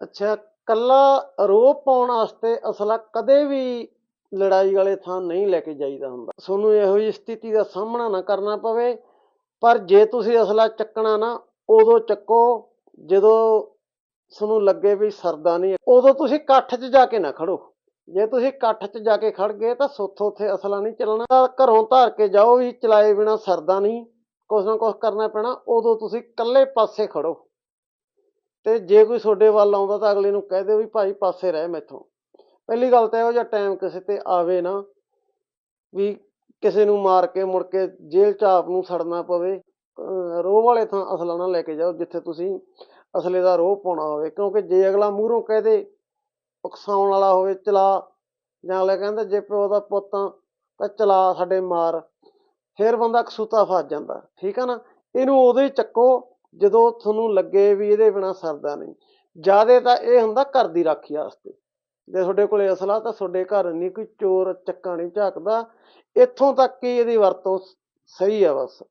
ਅੱਛਾ, ਕੱਲਾ ਰੋਹ ਪਾਉਣ ਵਾਸਤੇ ਅਸਲਾ ਕਦੇ ਵੀ ਲੜਾਈ ਵਾਲੇ ਥਾਂ ਨਹੀਂ ਲੈ ਕੇ ਜਾਈਦਾ ਹੁੰਦਾ। ਤੁਹਾਨੂੰ ਇਹੋ ਜਿਹੀ ਸਥਿਤੀ ਦਾ ਸਾਹਮਣਾ ਨਾ ਕਰਨਾ ਪਵੇ, ਪਰ ਜੇ ਤੁਸੀਂ ਅਸਲਾ ਚੱਕਣਾ ਨਾ, ਉਦੋਂ ਚੱਕੋ, ਜਦੋਂ ਤੁਹਾਨੂੰ ਲੱਗੇ ਵੀ ਸਰਦਾ ਨਹੀਂ ਉਦੋਂ ਤੁਸੀਂ ਇਕੱਠ 'ਚ ਜਾ ਕੇ ਨਾ ਖੜੋ। ਜੇ ਤੁਸੀਂ ਇਕੱਠ 'ਚ ਜਾ ਕੇ ਖੜ ਗਏ ਤਾਂ ਸੋਥੋਂ ਉੱਥੇ ਅਸਲਾ ਨਹੀਂ ਚੱਲਣਾ। ਘਰੋਂ ਧਾਰ ਕੇ ਜਾਓ ਵੀ ਚਲਾਏ ਬਿਨਾ ਸਰਦਾ ਨਹੀਂ, ਕੁਛ ਨਾ ਕੁਛ ਕਰਨਾ ਪੈਣਾ, ਉਦੋਂ ਤੁਸੀਂ ਇਕੱਲੇ ਪਾਸੇ ਖੜੋ। ਤੇ ਜੇ ਕੋਈ ਤੁਹਾਡੇ ਵੱਲ ਆਉਂਦਾ ਤਾਂ ਅਗਲੇ ਨੂੰ ਕਹਿ ਦਿਓ ਵੀ ਭਾਈ ਪਾਸੇ ਰਹਿ ਮੈਥੋਂ। ਪਹਿਲੀ ਗੱਲ ਤਾਂ ਇਹੋ ਜਿਹਾ ਟਾਈਮ ਕਿਸੇ ਤੇ ਆਵੇ ਨਾ ਵੀ ਕਿਸੇ ਨੂੰ ਮਾਰ ਕੇ ਮੁੜ ਕੇ ਜੇਲ੍ਹ ਚ ਆਪ ਨੂੰ ਸੜਨਾ ਪਵੇ ਰੋਹ ਵਾਲੇ ਥਾਂ ਅਸਲਾ ਨਾ ਲੈ ਕੇ ਜਾਓ ਜਿੱਥੇ ਤੁਸੀਂ ਅਸਲੇ ਦਾ ਰੋਹ ਪਾਉਣਾ ਹੋਵੇ। ਕਿਉਂਕਿ ਜੇ ਅਗਲਾ ਮੂਹਰੋਂ ਕਹਦੇ ਉਕਸਾਉਣ ਵਾਲਾ ਹੋਵੇ, ਚਲਾ ਜਾਂ ਅਗਲਾ ਕਹਿੰਦਾ ਜੇ ਪਿਓ ਦਾ ਪੁੱਤਾਂ ਤਾਂ ਚਲਾ ਸਾਡੇ ਮਾਰ, ਫਿਰ ਬੰਦਾ ਕਸੂਤਾ ਫਸ ਜਾਂਦਾ। ਠੀਕ ਆ ਨਾ? ਇਹਨੂੰ ਉਦੋਂ ਹੀ ਚੱਕੋ ਜਦੋਂ ਤੁਹਾਨੂੰ ਲੱਗੇ ਵੀ ਇਹਦੇ ਬਿਨਾ ਸਰਦਾ ਨਹੀਂ, ਜਿਆਦੇ ਤਾਂ ਇਹ ਹੁੰਦਾ ਘਰ ਦੀ ਰਾਖੀ ਵਾਸਤੇ। ਜੇ ਤੁਹਾਡੇ ਕੋਲੇ ਅਸਲਾ ਤਾਂ ਤੁਹਾਡੇ ਘਰ ਨਹੀਂ, ਕੋਈ ਚੋਰ ਚੱਕਾ ਨਹੀਂ ਝਾਕਦਾ, ਇੱਥੋਂ ਤੱਕ ਕਿ ਇਹਦੀ ਵਰਤੋਂ ਸਹੀ ਆ ਬਸ।